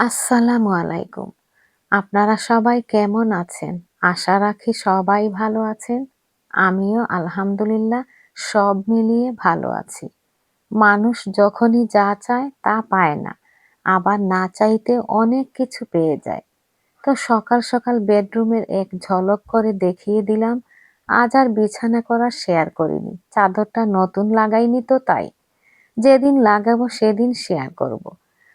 আসসালামু আলাইকুম। আপনারা সবাই কেমন আছেন? আশা রাখি সবাই ভালো আছেন। আমিও আলহামদুলিল্লাহ সব মিলিয়ে ভালো আছি। মানুষ যখনই যা চায় তা পায় না, আবার না চাইতে অনেক কিছু পেয়ে যায়। তো সকাল সকাল বেডরুমের এক ঝলক করে দেখিয়ে দিলাম, আজ আর বিছানা করা শেয়ার করিনি। চাদরটা নতুন লাগাইনি তো তাই। যেদিন লাগাবো সেদিন শেয়ার করব।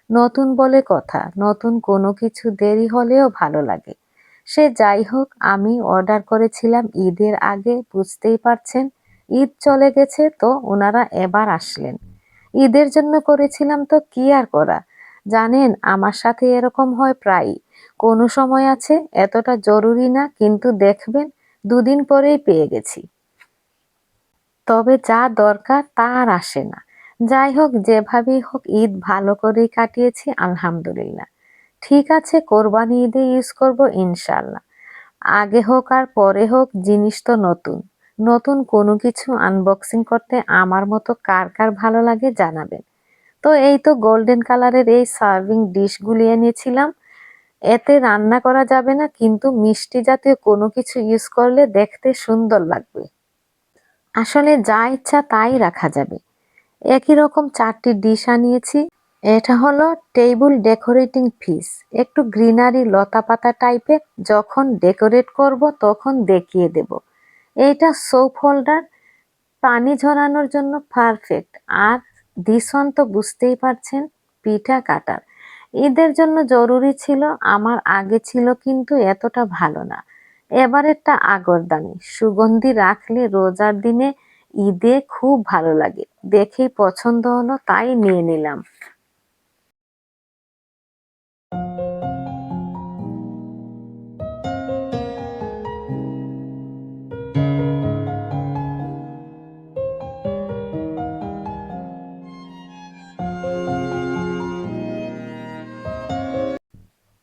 নতুন বলে কথা, নতুন কোনো কিছু দেরি হলেও ভালো লাগে। সে যাই হোক, আমি অর্ডার করেছিলাম ঈদের আগে, বুঝতেই পারছেন, ঈদ চলে গেছে তো ওনারা এবার আসলেন। ঈদের জন্য করেছিলাম তো কি আর করা? জানেন, আমার সাথে এরকম হয় প্রায়ই। কোনো সময় আছে, এতটা জরুরি না, কিন্তু দেখবেন, দুদিন পরেই পেয়ে গেছি। তবে যা দরকার তা আর আসে না। যাই হোক, যেভাবেই হোক, ঈদ ভালো করেই কাটিয়েছি, আলহামদুলিল্লাহ। ঠিক আছে, কোরবানি ঈদে ইউজ করব ইনশাল্লাহ আগে হোক আর পরে হোক, জিনিস তো নতুন। নতুন কোনো কিছু আনবক্সিং করতে আমার মতো কার কার ভালো লাগে জানাবেন। তো এই তো গোল্ডেন কালারের এই সার্ভিং ডিশগুলি এনেছিলাম। এতে রান্না করা যাবে না, কিন্তু মিষ্টি জাতীয় কোনো কিছু ইউজ করলে দেখতে সুন্দর লাগবে। আসলে যা ইচ্ছা তাই রাখা যাবে। একই রকম চারটি ডিশ আনিয়েছি। এটা হলো টেবিল ডেকোরেটিং পিস একটু গ্রিনারি লতা পাতা টাইপের যখন ডেকোরেট করব, তখন দেখিয়ে দেব। এইটা সোপ হোল্ডার পানি ঝরানোর জন্য পারফেক্ট আর দিশন তো বুঝতেই পারছেন, পিঠা কাটার। ঈদের জন্য জরুরি ছিল, আমার আগে ছিল কিন্তু এতটা ভালো না। এবারেরটা আগরদানি সুগন্ধি রাখলে রোজার দিনে ঈদে খুব ভালো লাগে। দেখেই পছন্দ হলো, তাই নিয়ে নিলাম।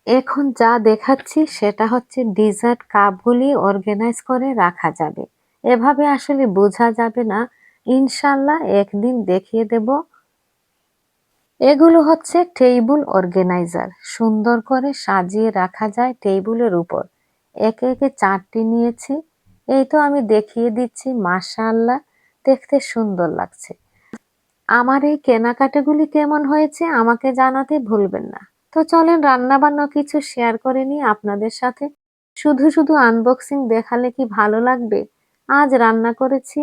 এখন যা দেখাচ্ছি, সেটা হচ্ছে ডিজার্ট কাপগুলি অর্গানাইজ করে রাখা যাবে। এভাবে আসলে বোঝা যাবে না। ইনশাল্লাহ একদিন দেখিয়ে দেব। এগুলো হচ্ছে টেবিল অর্গানাইজার। সুন্দর করে সাজিয়ে রাখা যায় টেবিলের উপর। একে একে চারটি নিয়েছি। এই তো আমি দেখিয়ে দিচ্ছি, মাশাআল্লাহ, দেখতে সুন্দর লাগছে। আমার এই কেনাকাটাগুলি কেমন হয়েছে আমাকে জানাতে ভুলবেন না। তো চলেন রান্না বান্না কিছু শেয়ার করে নিই আপনাদের সাথে। শুধু শুধু আনবক্সিং দেখালে কি ভালো লাগবে? আজ রান্না করেছি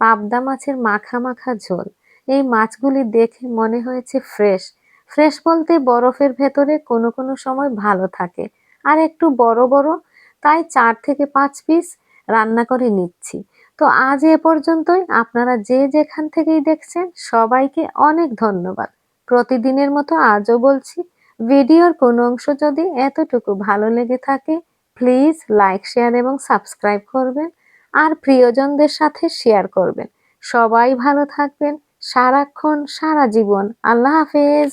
পাবদা মাছের মাখা মাখা ঝোল। এই মাছগুলি দেখে মনে হয়েছে ফ্রেশ। ফ্রেশ বলতে বরফের ভেতরে কোনো কোনো সময় ভালো থাকে। আর একটু বড় বড়, তাই চার থেকে পাঁচ পিস রান্না করে নিচ্ছি। তো আজ এ পর্যন্তই। আপনারা যে যেখান থেকেই দেখছেন, সবাইকে অনেক ধন্যবাদ। প্রতিদিনের মতো আজও বলছি, ভিডিওর কোনো অংশ যদি এতটুকু ভালো লেগে থাকে, প্লিজ লাইক, শেয়ার এবং সাবস্ক্রাইব করবেন। আর প্রিয়জনদের সাথে শেয়ার করবেন। সবাই ভালো থাকবেন। সারাক্ষণ সারা জীবন। আল্লাহ হাফেজ।